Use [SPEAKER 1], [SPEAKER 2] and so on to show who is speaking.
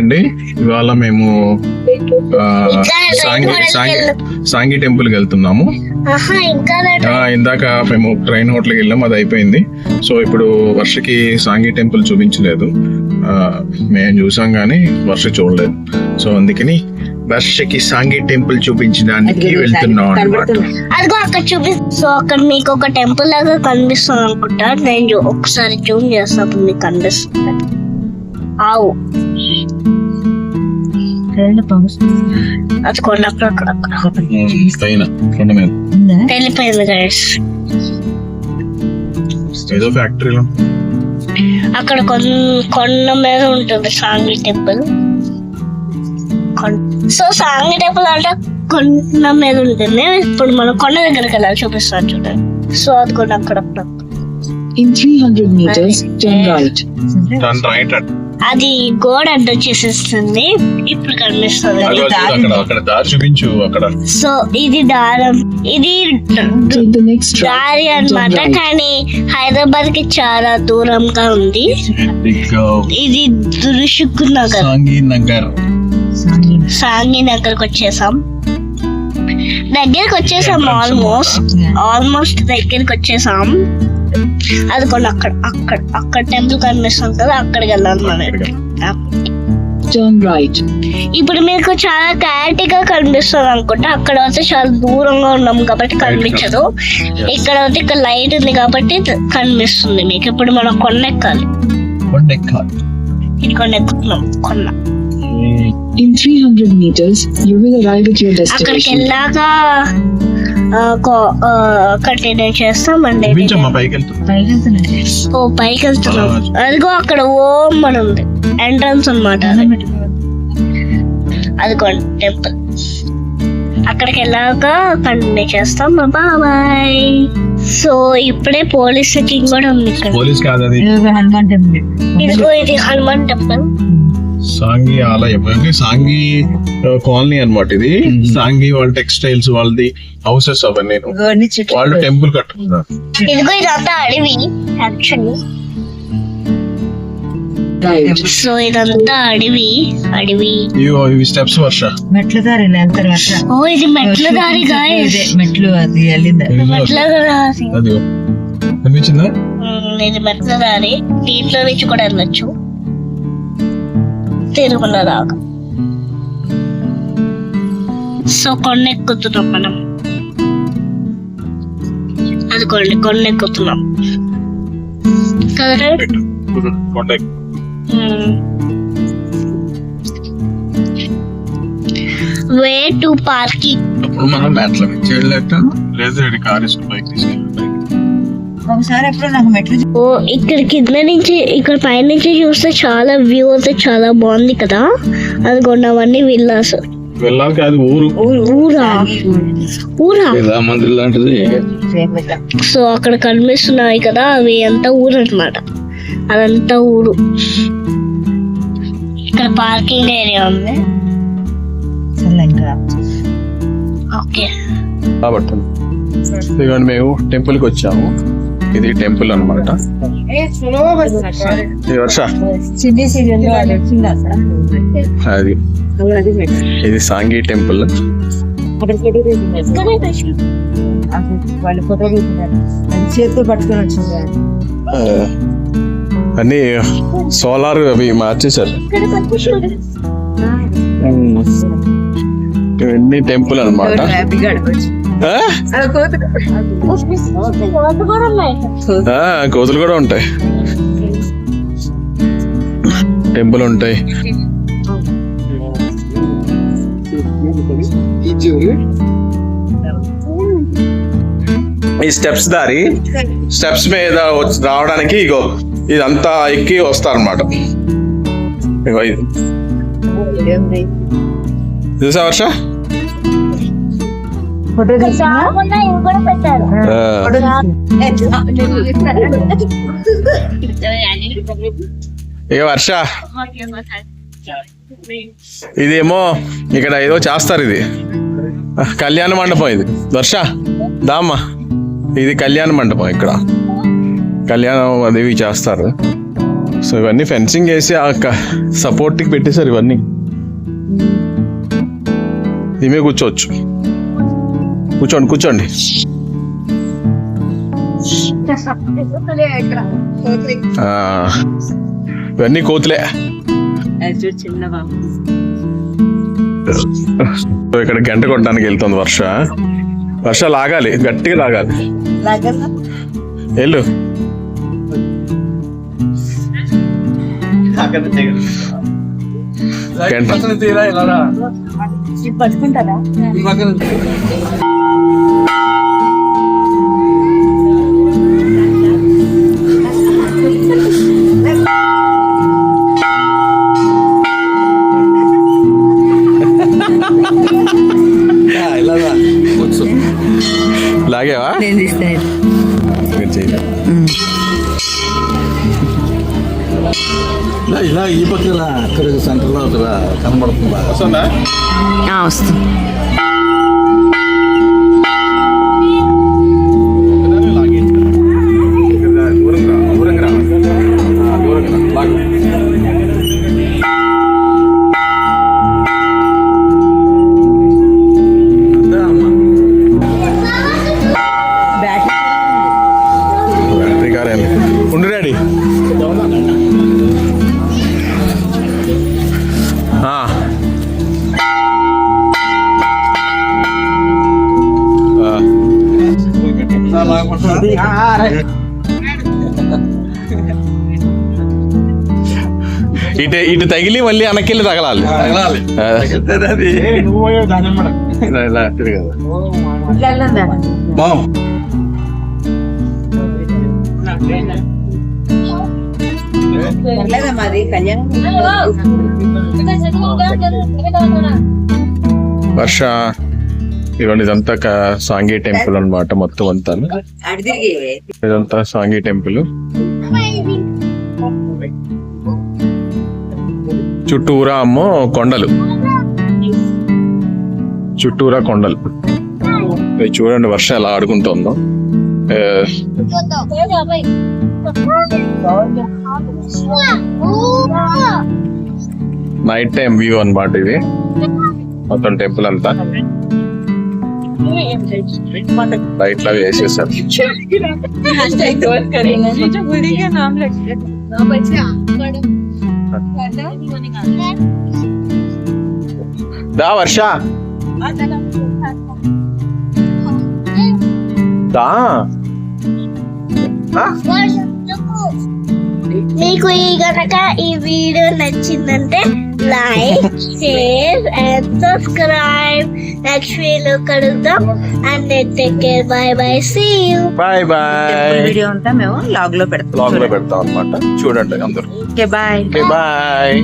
[SPEAKER 1] అండి. ఇవాళ మేము ఆ, సాంగి సాంగి సాంగి టెంపుల్కి వెళ్తున్నాము ఇందాక మేము ట్రైన్ హోటల్కి వెళ్ళాం అది అయిపోయింది. సో ఇప్పుడు వర్షకి సాంగి టెంపుల్ చూపించలేదు. ఆ, మేము చూసాం కానీ వర్ష చూడలేదు. సో అందుకని వర్షకి సాంగి టెంపుల్ చూపించడానికి వెళ్తున్నాం అనమాట
[SPEAKER 2] అదిగో అక్కడ చూపి సో అక్కడ మీకు ఒక టెంపుల్ లాగా కనిపిస్తుంది అనుకుంటా. నేను ఒకసారి జూమ్ చేస్తాను మీకు కనిపిస్తుంది. ఆవు. అది కొండ అక్కడ అక్కడ అక్కడ.
[SPEAKER 1] పైన కొండ మీద.
[SPEAKER 2] వెళ్ళిపోయింది గైస్
[SPEAKER 1] ఏదో ఫ్యాక్టరీలో.
[SPEAKER 2] అక్కడ కొండ కొండ మీద ఉంటుంది Sangi temple. So Sangi temple అంటే కొండ మీద ఉంటుంది. ఇప్పుడు మనం కొండ దగ్గరికి వెళ్ళాలి చూపిస్తాను చూడండి. సో అది కూడా అక్కడ అక్కడ.
[SPEAKER 3] In 300 meters, turn right.
[SPEAKER 1] దాని రైట్
[SPEAKER 2] అది గోడ అడ్డు చేసేస్తుంది ఇప్పుడు కనిపిస్తుంది.
[SPEAKER 1] అక్కడ అక్కడ దారి చూపించు అక్కడ.
[SPEAKER 2] సో ఇది దారం. ఇది. దారి అన్నమాట కానీ హైదరాబాద్కి చాలా దూరంగా ఉంది. ఇది దురుషుకు నగర్.
[SPEAKER 1] సాంగి నగర్.
[SPEAKER 2] సాంగి నగర్కి వచ్చేసాం. దగ్గరికి వచ్చేసాం ఆల్మోస్ట్ ఆల్మోస్ట్ దగ్గరికి వచ్చేసాం. అది కొన్ని అక్కడ అక్కడ అక్కడ టెంపుల్ కనిపిస్తుంది కదా అక్కడికి వెళ్ళాలి మనం. ఇప్పుడు మీకు చాలా క్లారిటీగా కనిపిస్తుంది అనుకుంటా. అక్కడ అయితే చాలా దూరంగా ఉన్నాం కాబట్టి కనిపించదు. ఇక్కడ అయితే ఇక్కడ లైట్ ఉంది కాబట్టి కనిపిస్తుంది మీకు. ఇప్పుడు మనం కొండ ఎక్కాలి. ఇది కొండ ఎక్కుతున్నాం. కొండ.
[SPEAKER 3] In 300 meters, you will arrive at your
[SPEAKER 2] అక్కడికి
[SPEAKER 3] destination.
[SPEAKER 2] వెళ్ళాక కంటిన్యూ చేస్తాం అండి
[SPEAKER 1] చూపించమ్మా పైకి
[SPEAKER 2] ఓ పైకి వెళ్తున్నాం అదిగో అక్కడ ఓం అని ఉంది. ఎంట్రన్స్ అనమాట అదిగోండి టెంపుల్. అక్కడికి వెళ్ళాక కంటిన్యూ చేస్తాం. బాబాయ్ సో ఇప్పుడే పోలీస్ చెకింగ్ కూడా ఉంది ఇక్కడ.
[SPEAKER 1] పోలీస్ కాదు అది.
[SPEAKER 2] ఇదిగో ఇది హనుమాన్ టెంపుల్.
[SPEAKER 1] సాంగి ఆలయం అంటే సాంగి కాలనీ అన్నమాట ఇది. సాంగి వాళ్ళ టెక్స్టైల్స్ వాళ్ళది హౌసెస్ అవన్నీ. వాళ్ళు టెంపుల్ కట్టుకున్నారు.
[SPEAKER 2] ఇదిగో ఇదంతా అడవి యాక్చువల్లీ
[SPEAKER 3] Right.
[SPEAKER 2] సో ఇదంతా అడవి అడవి.
[SPEAKER 1] ఇవి ఇవి స్టెప్స్ వర్ష.
[SPEAKER 4] మెట్ల దారి వెళ్తారు అట్లా
[SPEAKER 2] ఓ ఇది మెట్ల దారి గాయస్
[SPEAKER 4] ఇదే మెట్లు అది వెళ్ళింది.
[SPEAKER 2] మెట్ల దారి
[SPEAKER 1] అది అనిపించిందా?
[SPEAKER 2] ఉమ్, ఇది మెట్ల దారి దీంట్లో నుంచి కూడా వెళ్ళొచ్చు. తిరుమల దాకా సో కొండ ఎక్కుతున్నాం మనం. అదిగోండి కొండ ఎక్కుతున్నాం కదా
[SPEAKER 1] కొండ ఎక్కు.
[SPEAKER 2] Way to parking.
[SPEAKER 1] అప్పుడు మనం అట్లా చేయలేట లేదు కార్ తీసుకెళ్ళి
[SPEAKER 4] ఒకసారి ఎప్పుడు నాకు మెట్లు
[SPEAKER 2] ఓ ఇక్కడ కింద నుంచి ఇక్కడ పై నుంచి చూస్తే చాలా వ్యూ అయితే చాలా బాగుంది కదా. అదిగోండి అవన్నీ విల్లాస్.
[SPEAKER 1] ఊరు.
[SPEAKER 2] ఊరా. ఊరా?
[SPEAKER 1] ఇలా మందిర్ లాంటిది.
[SPEAKER 2] సో అక్కడ కనిపిస్తున్నాయి కదా అవి అంతా ఊరు అన్నమాట. అదంతా ఊరు. ఇక్కడ పార్కింగ్ ఏరియా ఉంది. ఓకే.
[SPEAKER 1] కాబట్టి. మేము టెంపుల్కి వచ్చాము. ఇది టెంపుల్
[SPEAKER 4] సీరియల్ అది.
[SPEAKER 1] ఇది సాంగి టెంపుల్.
[SPEAKER 4] పట్టుకొని వచ్చింది.
[SPEAKER 1] అన్ని సోలార్ అవి మార్చేశారు. ఇవన్నీ టెంపుల్? ఆ, కోతులు కూడా ఉంటాయి. టెంపుల్ ఉంటాయి. ఈ స్టెప్స్ దారి స్టెప్స్ మీద రావడానికి ఇగో ఇదంతా ఎక్కి వస్తారనమాట ఇగో ఇది. చూసా వర్ష?
[SPEAKER 4] ఫోటో
[SPEAKER 1] ఇక వర్ష? ఇదేమో ఇక్కడ ఏదో చేస్తారు ఇది. కళ్యాణ మండపం ఇది. వర్ష దామ్మా. ఇది కళ్యాణ మండపం ఇక్కడ. కళ్యాణం అది ఇవి చేస్తారు. సో ఇవన్నీ ఫెన్సింగ్ వేసి ఆ సపోర్ట్కి పెట్టేశారు ఇవన్నీ. ఇవే కూర్చోవచ్చు. కూర్చోండి కూర్చోండి. ఇవన్నీ కోతులే.
[SPEAKER 4] చిన్న బాబు
[SPEAKER 1] సో ఇక్కడ గంట కొట్టడానికి వెళ్తుంది వర్ష. వర్ష లాగాలి గట్టిగా లాగాలి. వెళ్ళు. గంట.
[SPEAKER 4] పట్టుకుంటారా
[SPEAKER 1] లాగేవా?
[SPEAKER 4] నేను తీస్తాను
[SPEAKER 1] మీరు చేయలేదు.
[SPEAKER 5] ఇలా ఇలా ఈ పక్కన అక్కడ సెంటర్లో అక్కడ కనబడుతుందా
[SPEAKER 1] వస్తుందా?
[SPEAKER 4] వస్తుంది.
[SPEAKER 1] ఇటు ఇటు తగిలి మళ్ళీ వెనక్కి తగలాలి
[SPEAKER 5] తగలాలి.
[SPEAKER 1] ఆ. ఇలా- ఇలా తిరగాలి.
[SPEAKER 5] బామ్
[SPEAKER 4] మాది కళ్యాణం
[SPEAKER 1] వర్ష ఇవన్నీ ఇదంతా క- సాంగి టెంపుల్ అన్నమాట మొత్తం అంతా. ఇదంతా సాంగి టెంపుల్. చుట్టూరా అమ్మో కొండలు. చుట్టూరా కొండలు. ఇది చూడండి వర్షం ఎలా ఆడుకుంటుందో. నైట్ టైం వ్యూ అనమాట ఇది. మొత్తం టెంపుల్ అంతా. లైట్ లా వేసేసారు దా వర్ష దా
[SPEAKER 2] మీకు ఈ గనక ఈ వీడియో నచ్చిందంటే like share and subscribe next video కలుద్దాం and take care bye bye see you
[SPEAKER 1] bye bye
[SPEAKER 4] video అంతా మేము లాగ్లో పెడతాం.
[SPEAKER 1] బ్లాగ్లో పెడతాం అన్నమాట. చూడండి అందరూ.
[SPEAKER 4] Okay bye
[SPEAKER 1] okay bye